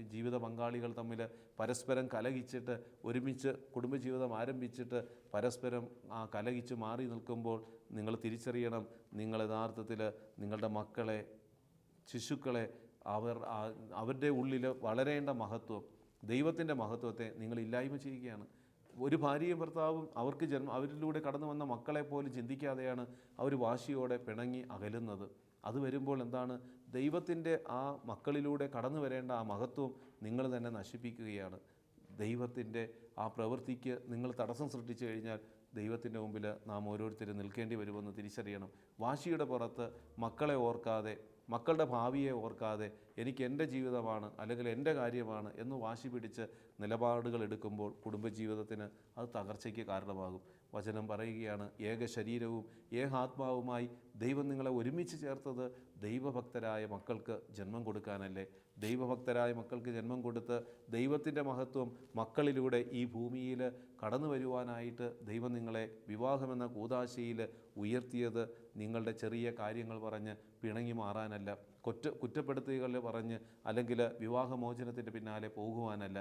ജീവിത പങ്കാളികൾ തമ്മിൽ പരസ്പരം കലഹിച്ചിട്ട് ഒരുമിച്ച് കുടുംബജീവിതം ആരംഭിച്ചിട്ട് പരസ്പരം ആ കലഹിച്ച് മാറി നിൽക്കുമ്പോൾ നിങ്ങൾ തിരിച്ചറിയണം നിങ്ങൾ യഥാർത്ഥത്തിൽ നിങ്ങളുടെ മക്കളെ ശിശുക്കളെ അവർ അവരുടെ ഉള്ളിൽ വളരേണ്ട മഹത്വം ദൈവത്തിന്റെ മഹത്വത്തെ നിങ്ങൾ ഇല്ലായ്മ ചെയ്യുകയാണ്. ഒരു ഭാര്യയും ഭർത്താവും അവർക്ക് ജന്മ അവരിലൂടെ കടന്നു വന്ന മക്കളെ പോലും ചിന്തിക്കാതെയാണ് അവർ വാശിയോടെ പിണങ്ങി അകലുന്നത്. അത് വരുമ്പോൾ എന്താണ്? ദൈവത്തിന്റെ ആ മക്കളിലൂടെ കടന്നു വരേണ്ട ആ മഹത്വം നിങ്ങൾ തന്നെ നശിപ്പിക്കുകയാണ്. ദൈവത്തിന്റെ ആ പ്രവൃത്തിക്ക് നിങ്ങൾ തടസ്സം സൃഷ്ടിച്ചു കഴിഞ്ഞാൽ ദൈവത്തിന്റെ മുമ്പിൽ നാം ഓരോരുത്തരും നിൽക്കേണ്ടി വരുമെന്ന് തിരിച്ചറിയണം. വാശിയുടെ പുറത്ത് മക്കളെ ഓർക്കാതെ മക്കളുടെ ഭാവിയെ ഓർക്കാതെ എനിക്ക് എന്റെ ജീവിതമാണ് അല്ലെങ്കിൽ എന്റെ കാര്യമാണ് എന്ന് വാശി പിടിച്ച് നിലപാടുകൾ എടുക്കുമ്പോൾ കുടുംബജീവിതത്തിന് അത് തകർച്ചയ്ക്ക് കാരണമാകും. വചനം പറയുകയാണ്. ഏക ശരീരവും ഏകാത്മാവുമായി ദൈവം നിങ്ങളെ ഒരുമിച്ച് ചേർത്തത് ദൈവഭക്തരായ മക്കൾക്ക് ജന്മം കൊടുക്കാനല്ലേ? ദൈവഭക്തരായ മക്കൾക്ക് ജന്മം കൊടുത്ത് ദൈവത്തിന്റെ മഹത്വം മക്കളിലൂടെ ഈ ഭൂമിയിൽ കടന്നു വരുവാനായിട്ട് ദൈവം നിങ്ങളെ വിവാഹമെന്ന കൂതാശയിൽ ഉയർത്തിയത് നിങ്ങളുടെ ചെറിയ കാര്യങ്ങൾ പറഞ്ഞ് പിണങ്ങി മാറാനല്ല കുറ്റ കുറ്റപ്പെടുത്തുകൾ പറഞ്ഞ് അല്ലെങ്കിൽ വിവാഹമോചനത്തിന്റെ പിന്നാലെ പോകുവാനല്ല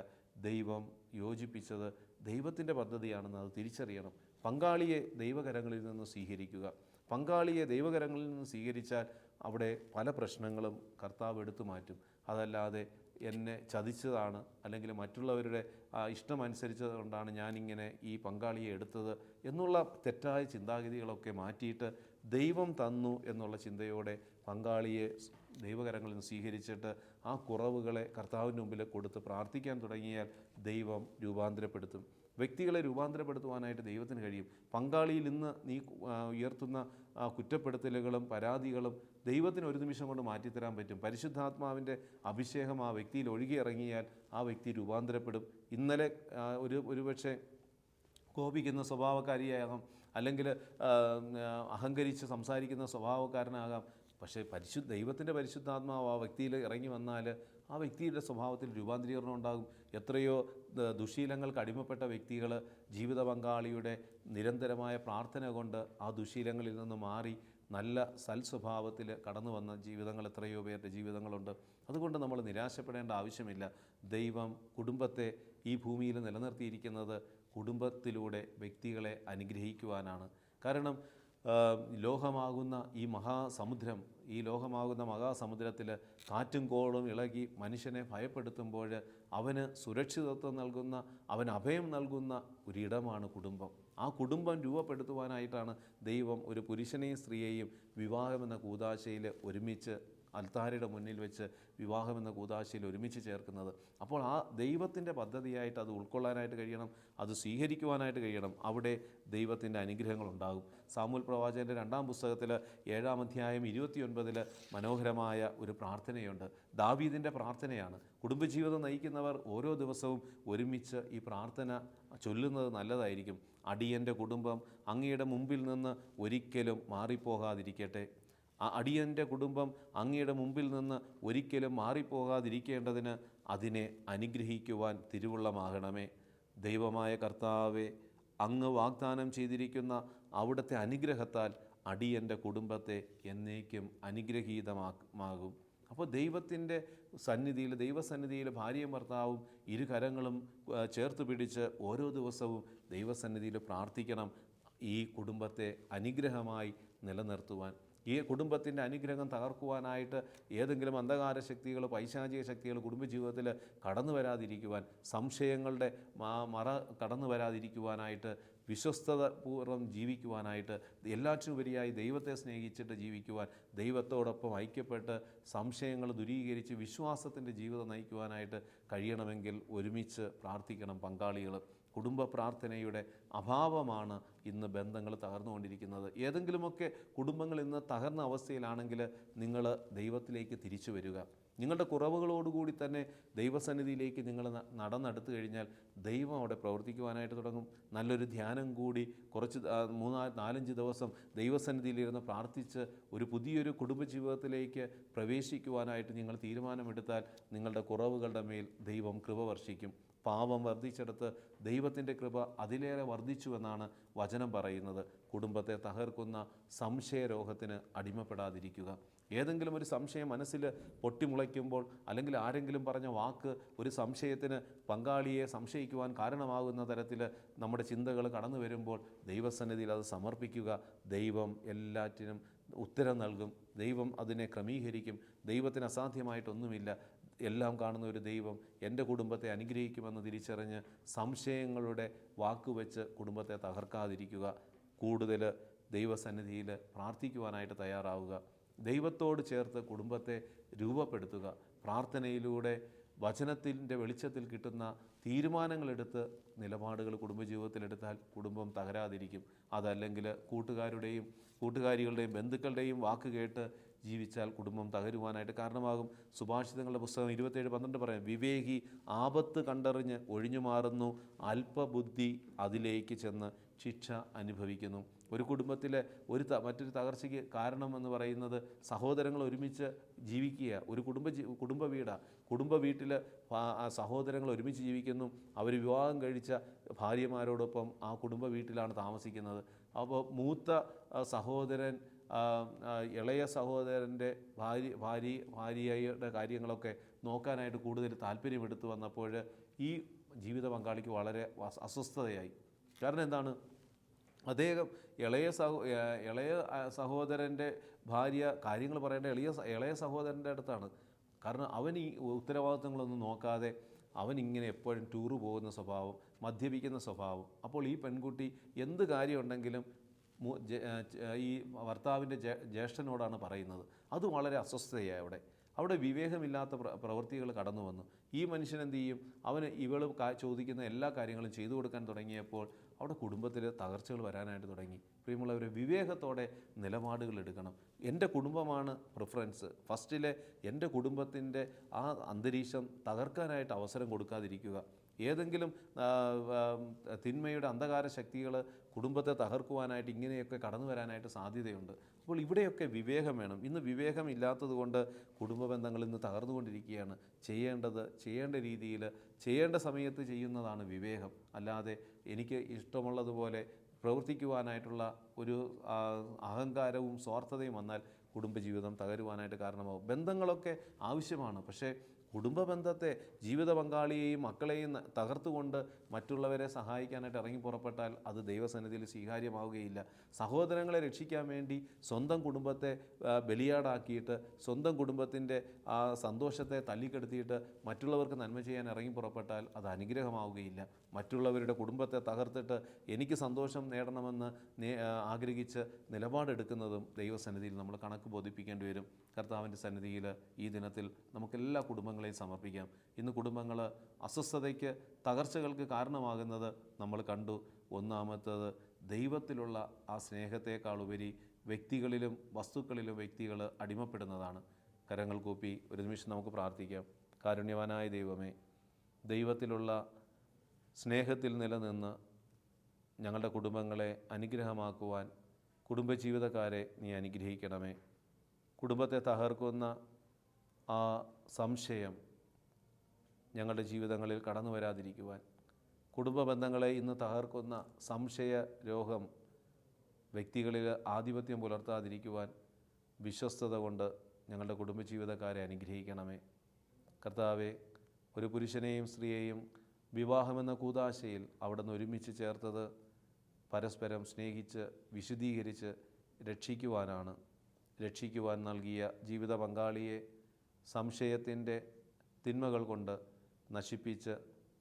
ദൈവം യോജിപ്പിച്ചത് ദൈവത്തിന്റെ പദ്ധതിയാണെന്ന് അത് തിരിച്ചറിയണം. പങ്കാളിയെ ദൈവകരങ്ങളിൽ നിന്ന് സ്വീകരിക്കുക. പങ്കാളിയെ ദൈവകരങ്ങളിൽ നിന്ന് സ്വീകരിച്ചാൽ അവിടെ പല പ്രശ്നങ്ങളും കർത്താവ് എടുത്തു മാറ്റും. അതല്ലാതെ എന്നെ ചതിച്ചതാണ് അല്ലെങ്കിൽ മറ്റുള്ളവരുടെ ഇഷ്ടമനുസരിച്ചത് കൊണ്ടാണ് ഞാനിങ്ങനെ ഈ പങ്കാളിയെ എടുത്തത് എന്നുള്ള തെറ്റായ ചിന്താഗതികളൊക്കെ മാറ്റിയിട്ട് ദൈവം തന്നു എന്നുള്ള ചിന്തയോടെ പങ്കാളിയെ ദൈവകരങ്ങളിൽ നിന്ന് സ്വീകരിച്ചിട്ട് ആ കുറവുകളെ കർത്താവിന്റെ മുമ്പിൽ കൊടുത്ത് പ്രാർത്ഥിക്കാൻ തുടങ്ങിയാൽ ദൈവം രൂപാന്തരപ്പെടുത്തും. വ്യക്തികളെ രൂപാന്തരപ്പെടുത്തുവാനായിട്ട് ദൈവത്തിന് കഴിയും. പങ്കാളിയിൽ ഇന്ന് നീ ഉയർത്തുന്ന കുറ്റപ്പെടുത്തലുകളും പരാതികളും ദൈവത്തിന് ഒരു നിമിഷം കൊണ്ട് മാറ്റിത്തരാൻ പറ്റും. പരിശുദ്ധാത്മാവിന്റെ അഭിഷേകം ആ വ്യക്തിയിൽ ഒഴുകിയിറങ്ങിയാൽ ആ വ്യക്തി രൂപാന്തരപ്പെടും. ഇന്നലെ ഒരു ഒരുപക്ഷെ കോപിക്കുന്ന സ്വഭാവക്കാരിയാകാം അല്ലെങ്കിൽ അഹങ്കരിച്ച് സംസാരിക്കുന്ന സ്വഭാവക്കാരനാകാം. പക്ഷേ പരിശുദ്ധ ദൈവത്തിന്റെ പരിശുദ്ധാത്മാവ് ആ വ്യക്തിയിൽ ഇറങ്ങി വന്നാൽ ആ വ്യക്തിയുടെ സ്വഭാവത്തിൽ രൂപാന്തരീകരണം ഉണ്ടാകും. എത്രയോ ദുശീലങ്ങൾക്ക് അടിമപ്പെട്ട വ്യക്തികൾ ജീവിത പങ്കാളിയുടെ നിരന്തരമായ പ്രാർത്ഥന കൊണ്ട് ആ ദുശീലങ്ങളിൽ നിന്ന് മാറി നല്ല സൽസ്വഭാവത്തിൽ കടന്നു വന്ന ജീവിതങ്ങൾ എത്രയോ പേരുടെ ജീവിതങ്ങളുണ്ട്. അതുകൊണ്ട് നമ്മൾ നിരാശപ്പെടേണ്ട ആവശ്യമില്ല. ദൈവം കുടുംബത്തെ ഈ ഭൂമിയിൽ നിലനിർത്തിയിരിക്കുന്നത് കുടുംബത്തിലൂടെ വ്യക്തികളെ അനുഗ്രഹിക്കുവാനാണ്. കാരണം ലോഹമാകുന്ന ഈ മഹാസമുദ്രം ഈ ലോഹമാകുന്ന മഹാസമുദ്രത്തിൽ കാറ്റും കോളും ഇളകി മനുഷ്യനെ ഭയപ്പെടുത്തുമ്പോൾ അവന് സുരക്ഷിതത്വം നൽകുന്ന അവൻ അഭയം നൽകുന്ന ഒരിടമാണ് കുടുംബം. ആ കുടുംബം രൂപപ്പെടുത്തുവാനായിട്ടാണ് ദൈവം ഒരു പുരുഷനെയും സ്ത്രീയെയും വിവാഹമെന്ന കൂതാശയിൽ ഒരുമിച്ച് അൽത്താരയുടെ മുന്നിൽ വെച്ച് വിവാഹമെന്ന കൂതാശയിൽ ഒരുമിച്ച് ചേർക്കുന്നത്. അപ്പോൾ ആ ദൈവത്തിന്റെ പദ്ധതിയായിട്ട് അത് ഉൾക്കൊള്ളാനായിട്ട് കഴിയണം അത് സ്വീകരിക്കുവാനായിട്ട് കഴിയണം. അവിടെ ദൈവത്തിന്റെ അനുഗ്രഹങ്ങളുണ്ടാകും. സാമൂൽ പ്രവാചകന്റെ രണ്ടാം പുസ്തകത്തിൽ ഏഴാം അധ്യായം ഇരുപത്തിയൊൻപതിൽ മനോഹരമായ ഒരു പ്രാർത്ഥനയുണ്ട്. ദാവീദിന്റെ പ്രാർത്ഥനയാണ്. കുടുംബജീവിതം നയിക്കുന്നവർ ഓരോ ദിവസവും ഒരുമിച്ച് ഈ പ്രാർത്ഥന ചൊല്ലുന്നത് നല്ലതായിരിക്കും. അടിയന്റെ കുടുംബം അങ്ങയുടെ മുമ്പിൽ നിന്ന് ഒരിക്കലും മാറിപ്പോകാതിരിക്കട്ടെ. ആ അടിയന്റെ കുടുംബം അങ്ങയുടെ മുമ്പിൽ നിന്ന് ഒരിക്കലും മാറിപ്പോകാതിരിക്കേണ്ടതിന് അതിനെ അനുഗ്രഹിക്കുവാൻ തിരുവുള്ളമാകണമേ. ദൈവമായ കർത്താവെ അങ്ങ് വാഗ്ദാനം ചെയ്തിരിക്കുന്ന അവിടുത്തെ അനുഗ്രഹത്താൽ അടിയന്റെ കുടുംബത്തെ എന്നേക്കും അനുഗ്രഹീതമാകും അപ്പോൾ ദൈവത്തിന്റെ സന്നിധിയിൽ ദൈവസന്നിധിയിൽ ഭാര്യയും ഭർത്താവും ഇരു കരങ്ങളും ചേർത്ത് പിടിച്ച് ഓരോ ദിവസവും ദൈവസന്നിധിയിൽ പ്രാർത്ഥിക്കണം ഈ കുടുംബത്തെ അനുഗ്രഹമായി നിലനിർത്തുവാൻ. ഈ കുടുംബത്തിന്റെ അനുഗ്രഹം തകർക്കുവാനായിട്ട് ഏതെങ്കിലും അന്ധകാര ശക്തികൾ പൈശാചിക ശക്തികൾ കുടുംബജീവിതത്തിൽ കടന്നു വരാതിരിക്കുവാൻ സംശയങ്ങളുടെ മറ കടന്നു വരാതിരിക്കുവാനായിട്ട് വിശ്വസ്തത പൂർവം ജീവിക്കുവാനായിട്ട് എല്ലാറ്റിനുപരിയായി ദൈവത്തെ സ്നേഹിച്ചിട്ട് ജീവിക്കുവാൻ ദൈവത്തോടൊപ്പം ഐക്യപ്പെട്ട് സംശയങ്ങൾ ദുരീകരിച്ച് വിശ്വാസത്തിന്റെ ജീവിതം നയിക്കുവാനായിട്ട് കഴിയണമെങ്കിൽ ഒരുമിച്ച് പ്രാർത്ഥിക്കണം പങ്കാളികൾ കുടുംബ പ്രാർത്ഥനയുടെ അഭാവമാണ് ഇന്ന് ബന്ധങ്ങൾ തകർന്നുകൊണ്ടിരിക്കുന്നത്. ഏതെങ്കിലുമൊക്കെ കുടുംബങ്ങൾ ഇന്ന് തകർന്ന അവസ്ഥയിലാണെങ്കിൽ നിങ്ങൾ ദൈവത്തിലേക്ക് തിരിച്ചു വരിക. നിങ്ങളുടെ കുറവുകളോടുകൂടി തന്നെ ദൈവസന്നിധിയിലേക്ക് നിങ്ങൾ നടന്നെടുത്തു കഴിഞ്ഞാൽ ദൈവം അവിടെ പ്രവർത്തിക്കുവാനായിട്ട് തുടങ്ങും. നല്ലൊരു ധ്യാനം കൂടി കുറച്ച് മൂന്നാ നാലഞ്ച് ദിവസം ദൈവസന്നിധിയിലിരുന്ന് പ്രാർത്ഥിച്ച് ഒരു പുതിയൊരു കുടുംബജീവിതത്തിലേക്ക് പ്രവേശിക്കുവാനായിട്ട് നിങ്ങൾ തീരുമാനമെടുത്താൽ നിങ്ങളുടെ കുറവുകളുടെ മേൽ ദൈവം കൃപ വർഷിക്കും. പാപം വർദ്ധിച്ചെടുത്ത് ദൈവത്തിന്റെ കൃപ അതിലേറെ വർദ്ധിച്ചു എന്നാണ് വചനം പറയുന്നത്. കുടുംബത്തെ തകർക്കുന്ന സംശയരോഗത്തിന് അടിമപ്പെടാതിരിക്കുക. ഏതെങ്കിലും ഒരു സംശയം മനസ്സിൽ പൊട്ടിമുളയ്ക്കുമ്പോൾ അല്ലെങ്കിൽ ആരെങ്കിലും പറഞ്ഞ വാക്ക് ഒരു സംശയത്തിന് പങ്കാളിയെ സംശയിക്കുവാൻ കാരണമാകുന്ന തരത്തിൽ നമ്മുടെ ചിന്തകൾ കടന്നു വരുമ്പോൾ ദൈവസന്നിധിയിൽ അത് സമർപ്പിക്കുക. ദൈവം എല്ലാറ്റിനും ഉത്തരം നൽകും. ദൈവം അതിനെ ക്രമീകരിക്കും. ദൈവത്തിന് അസാധ്യമായിട്ടൊന്നുമില്ല. എല്ലാം കാണുന്ന ഒരു ദൈവം എന്റെ കുടുംബത്തെ അനുഗ്രഹിക്കുമെന്ന് തിരിച്ചറിഞ്ഞ് സംശയങ്ങളുടെ വാക്കുവെച്ച് കുടുംബത്തെ തകർക്കാതിരിക്കുക. കൂടുതൽ ദൈവസന്നിധിയിൽ പ്രാർത്ഥിക്കുവാനായിട്ട് തയ്യാറാവുക. ദൈവത്തോട് ചേർത്ത് കുടുംബത്തെ രൂപപ്പെടുത്തുക. പ്രാർത്ഥനയിലൂടെ വചനത്തിന്റെ വെളിച്ചത്തിൽ കിട്ടുന്ന തീരുമാനങ്ങളെടുത്ത് നിലപാടുകൾ കുടുംബജീവിതത്തിലെടുത്താൽ കുടുംബം തകരാതിരിക്കും. അതല്ലെങ്കിൽ കൂട്ടുകാരുടെയും കൂട്ടുകാരികളുടെയും ബന്ധുക്കളുടെയും വാക്ക് കേട്ട് ജീവിച്ചാൽ കുടുംബം തകരുവാനായിട്ട് കാരണമാകും. സുഭാഷിതങ്ങളുടെ പുസ്തകം ഇരുപത്തേഴ് പന്ത്രണ്ട് പറയാം വിവേകി ആപത്ത് കണ്ടറിഞ്ഞ് ഒഴിഞ്ഞു മാറുന്നു അല്പബുദ്ധി അതിലേക്ക് ചെന്ന് ശിക്ഷ അനുഭവിക്കുന്നു. ഒരു കുടുംബത്തിലെ ഒരു മറ്റൊരു തകർച്ചയ്ക്ക് കാരണമെന്ന് പറയുന്നത് സഹോദരങ്ങൾ ഒരുമിച്ച് ജീവിക്കുക. ഒരു കുടുംബ കുടുംബ വീടാണ് കുടുംബ വീട്ടിൽ സഹോദരങ്ങൾ ഒരുമിച്ച് ജീവിക്കുന്നു. അവർ വിവാഹം കഴിച്ച ഭാര്യമാരോടൊപ്പം ആ കുടുംബ വീട്ടിലാണ് താമസിക്കുന്നത്. അപ്പോൾ മൂത്ത സഹോദരൻ ഇളയ സഹോദരന്റെ ഭാര്യ ഭാര്യ ഭാര്യയുടെ കാര്യങ്ങളൊക്കെ നോക്കാനായിട്ട് കൂടുതൽ താല്പര്യമെടുത്തു വന്നപ്പോൾ ഈ ജീവിത പങ്കാളിക്ക് വളരെ അസ്വസ്ഥതയായി. കാരണം എന്താണ്? അദ്ദേഹം ഇളയ സഹോ ഇളയ സഹോദരന്റെ ഭാര്യ കാര്യങ്ങൾ പറയേണ്ട ഇളയ ഇളയ സഹോദരന്റെ അടുത്താണ്. കാരണം അവൻ ഈ ഉത്തരവാദിത്തങ്ങളൊന്നും നോക്കാതെ അവൻ ഇങ്ങനെ എപ്പോഴും ടൂറ് പോകുന്ന സ്വഭാവം മദ്യപിക്കുന്ന സ്വഭാവം. അപ്പോൾ ഈ പെൺകുട്ടി എന്ത് കാര്യമുണ്ടെങ്കിലും ഈ ഭർത്താവിന്റെ ജ്യേഷ്ഠനോടാണ് പറയുന്നത്. അത് വളരെ അസ്വസ്ഥതയായി അവിടെ. അവിടെ വിവേകമില്ലാത്ത പ്രവൃത്തികൾ കടന്നു വന്നു. ഈ മനുഷ്യൻ എന്ത് ചെയ്യും? അവന് ഇവൾ ചോദിക്കുന്ന എല്ലാ കാര്യങ്ങളും ചെയ്തു കൊടുക്കാൻ തുടങ്ങിയപ്പോൾ അവിടെ കുടുംബത്തിൽ തകർച്ചകൾ വരാനായിട്ട് തുടങ്ങി. പ്രിയമുള്ളവർ വിവേകത്തോടെ നിലപാടുകൾ എടുക്കണം. എന്റെ കുടുംബമാണ് പ്രിഫറൻസ് ഫസ്റ്റിലെ എന്റെ കുടുംബത്തിന്റെ ആ അന്തരീക്ഷം തകർക്കാനായിട്ട് അവസരം കൊടുക്കാതിരിക്കുക. ഏതെങ്കിലും തിന്മയുടെ അന്ധകാര ശക്തികൾ കുടുംബത്തെ തകർക്കുവാനായിട്ട് ഇങ്ങനെയൊക്കെ കടന്നു വരാനായിട്ട് സാധ്യതയുണ്ട്. അപ്പോൾ ഇവിടെയൊക്കെ വിവേകം വേണം. ഇന്ന് വിവേകം ഇല്ലാത്തതുകൊണ്ട് കുടുംബ ബന്ധങ്ങൾ ഇന്ന് തകർന്നുകൊണ്ടിരിക്കുകയാണ്. ചെയ്യേണ്ടത് ചെയ്യേണ്ട രീതിയിൽ ചെയ്യേണ്ട സമയത്ത് ചെയ്യുന്നതാണ് വിവേകം. അല്ലാതെ എനിക്ക് ഇഷ്ടമുള്ളതുപോലെ പ്രവർത്തിക്കുവാനായിട്ടുള്ള ഒരു അഹങ്കാരവും സ്വാർത്ഥതയും വന്നാൽ കുടുംബജീവിതം തകരുവാനായിട്ട് കാരണമാകും ബന്ധങ്ങളൊക്കെ ആവശ്യമാണ്. പക്ഷേ കുടുംബ ബന്ധത്തെ ജീവിത പങ്കാളിയെയും മക്കളെയും തകർത്തുകൊണ്ട് മറ്റുള്ളവരെ സഹായിക്കാനായിട്ട് ഇറങ്ങി പുറപ്പെട്ടാൽ അത് ദൈവസന്നിധിയിൽ സ്വീകാര്യമാവുകയില്ല. സഹോദരങ്ങളെ രക്ഷിക്കാൻ വേണ്ടി സ്വന്തം കുടുംബത്തെ ബലിയാടാക്കിയിട്ട് സ്വന്തം കുടുംബത്തിന്റെ ആ സന്തോഷത്തെ തല്ലിക്കെടുത്തിയിട്ട് മറ്റുള്ളവർക്ക് നന്മ ചെയ്യാൻ ഇറങ്ങി പുറപ്പെട്ടാൽ അത് അനുഗ്രഹമാവുകയില്ല. മറ്റുള്ളവരുടെ കുടുംബത്തെ തകർത്തിട്ട് എനിക്ക് സന്തോഷം നേടണമെന്ന് ആഗ്രഹിച്ച് നിലപാടെടുക്കുന്നതും ദൈവസന്നിധിയിൽ നമ്മൾ കണക്ക് ബോധിപ്പിക്കേണ്ടി വരും. കർത്താവിന്റെ സന്നിധിയിൽ ഈ ദിനത്തിൽ നമുക്കെല്ലാ കുടുംബങ്ങളെയും സമർപ്പിക്കാം. ഇന്ന് കുടുംബങ്ങൾ അസ്വസ്ഥതയ്ക്ക് തകർച്ചകൾക്ക് കാരണമാകുന്നത് നമ്മൾ കണ്ടു. ഒന്നാമത്തത് ദൈവത്തിലുള്ള ആ സ്നേഹത്തെക്കാൾ ഉപരി വ്യക്തികളിലും വസ്തുക്കളിലും വ്യക്തികൾ അടിമപ്പെടുന്നതാണ്. കരങ്ങൾ കൂപ്പി ഒരു നിമിഷം നമുക്ക് പ്രാർത്ഥിക്കാം. കാരുണ്യവാനായ ദൈവമേ ദൈവത്തിലുള്ള സ്നേഹത്തിൽ നിലനിന്ന് ഞങ്ങളുടെ കുടുംബങ്ങളെ അനുഗ്രഹമാക്കുവാൻ കുടുംബജീവിതക്കാരെ നീ അനുഗ്രഹിക്കണമേ. കുടുംബത്തെ തകർക്കുന്ന ആ സംശയം ഞങ്ങളുടെ ജീവിതങ്ങളിൽ കടന്നു വരാതിരിക്കുവാൻ കുടുംബ ബന്ധങ്ങളെ ഇന്ന് തകർക്കുന്ന സംശയ രോഗം വ്യക്തികളിൽ ആധിപത്യം പുലർത്താതിരിക്കുവാൻ വിശ്വസ്തത കൊണ്ട് ഞങ്ങളുടെ കുടുംബജീവിതക്കാരെ അനുഗ്രഹിക്കണമേ. കർത്താവെ ഒരു പുരുഷനെയും സ്ത്രീയെയും വിവാഹമെന്ന കൂതാശയിൽ അവിടുന്ന് ഒരുമിച്ച് ചേർത്തത് പരസ്പരം സ്നേഹിച്ച് വിശുദ്ധീകരിച്ച് രക്ഷിക്കുവാനാണ്. രക്ഷിക്കുവാൻ നൽകിയ ജീവിത പങ്കാളിയെ സംശയത്തിന്റെ തിന്മകൾ കൊണ്ട് നശിപ്പിച്ച്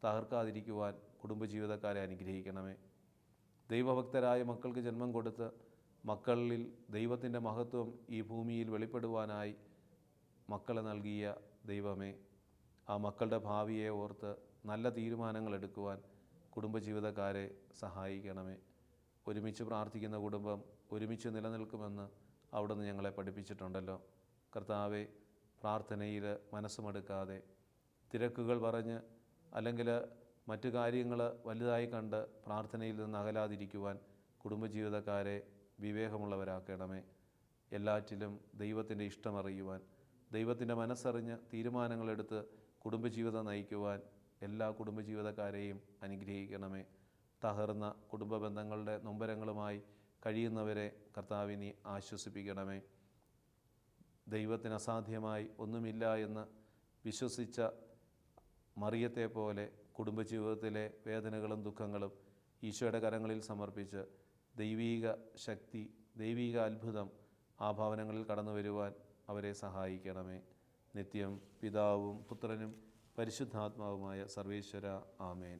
തകർക്കാതിരിക്കുവാൻ കുടുംബജീവിതക്കാരെ അനുഗ്രഹിക്കണമേ. ദൈവഭക്തരായ മക്കൾക്ക് ജന്മം കൊടുത്ത് മക്കളിൽ ദൈവത്തിന്റെ മഹത്വം ഈ ഭൂമിയിൽ വെളിപ്പെടുവാനായി മക്കളെ നൽകിയ ദൈവമേ. ആ മക്കളുടെ ഭാവിയെ ഓർത്ത് നല്ല തീരുമാനങ്ങൾ എടുക്കുവാൻ കുടുംബജീവിതക്കാരെ സഹായിക്കണമേ. ഒരുമിച്ച് പ്രാർത്ഥിക്കുന്ന കുടുംബം ഒരുമിച്ച് നിലനിൽക്കുമെന്ന് അവിടുന്ന് ഞങ്ങളെ പഠിപ്പിച്ചിട്ടുണ്ടല്ലോ. കർത്താവെ പ്രാർത്ഥനയിൽ മനസ്സുമെടുക്കാതെ തിരക്കുകൾ പറഞ്ഞ് അല്ലെങ്കിൽ മറ്റു കാര്യങ്ങൾ വലുതായി കണ്ട് പ്രാർത്ഥനയിൽ നിന്ന് അകലാതിരിക്കുവാൻ കുടുംബജീവിതക്കാരെ വിവേകമുള്ളവരാക്കണമേ. എല്ലാറ്റിലും ദൈവത്തിന്റെ ഇഷ്ടമറിയുവാൻ ദൈവത്തിന്റെ മനസ്സറിഞ്ഞ് തീരുമാനങ്ങളെടുത്ത് കുടുംബജീവിതം നയിക്കുവാൻ എല്ലാ കുടുംബജീവിതക്കാരെയും അനുഗ്രഹിക്കണമേ. തകർന്ന കുടുംബ ബന്ധങ്ങളുടെ നൊമ്പരങ്ങളുമായി കഴിയുന്നവരെ കർത്താവിനെ ആശ്വസിപ്പിക്കണമേ. ദൈവത്തിന് അസാധ്യമായി ഒന്നുമില്ല എന്ന് വിശ്വസിച്ച മറിയത്തെ പോലെ കുടുംബജീവിതത്തിലെ വേദനകളും ദുഃഖങ്ങളും ഈശോയുടെ കരങ്ങളിൽ സമർപ്പിച്ച് ദൈവീക ശക്തി ദൈവീക അത്ഭുതം ആ ഭവനങ്ങളിൽ കടന്നു വരുവാൻ അവരെ സഹായിക്കണമേ. നിത്യം പിതാവും പുത്രനും പരിശുദ്ധാത്മാവുമായ സർവേശ്വര ആമേൻ.